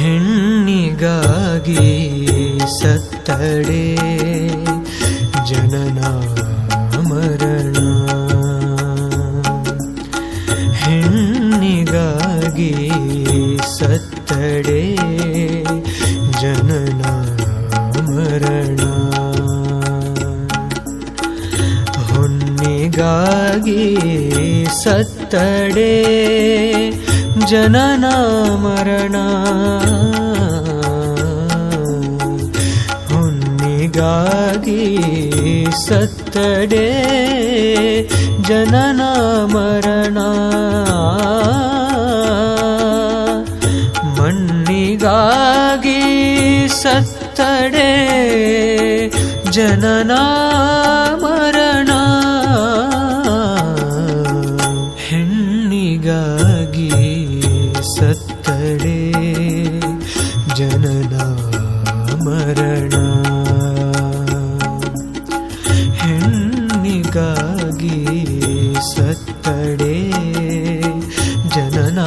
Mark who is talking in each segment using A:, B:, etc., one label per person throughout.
A: ಹೆಣ್ಣಿಗಾಗಿ ಸತ್ತಡೆ ಜನನ ಮರಣ. ಹೆಣ್ಣಿಗಾಗಿ ಸತ್ತಡೆ ಜನನ ಮರಣ. ಹೊನ್ನಿಗಾಗಿ ಸತ್ತಡೆ ಜನನ ಮರಣ ಹುನ್ನಿಗಾಗಿ ಸತ್ತಡೆ ಜನನ ಮರಣ ಮಣ್ಣಿಗಾಗಿ ಸತ್ತಡೆ ಜನನ ಜನನ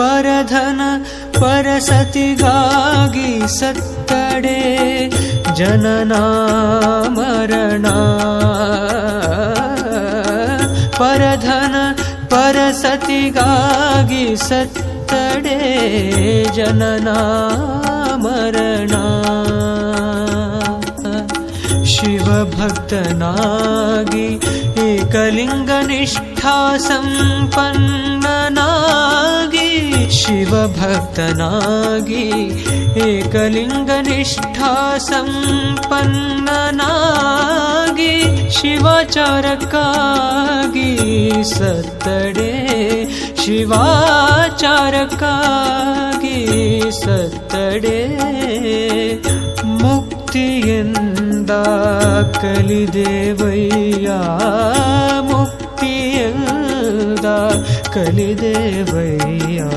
A: परधन परसति गागी सत्तडे जननामरणा। परधन परसति गागी सत्तडे जननामरणा। शिवभक्तनागी एकलिङ्गनिष्ठा सम्पन्न शिवभक्तागी एकलिङ्गनिष्ठा सम्पन्ननागी शिवाचारकागी सतडे शिवाचारकागी सत्तडे मुक्तियन्दा कलिदेवय्या मुक्तिय సదా కలిదేవయ్యా.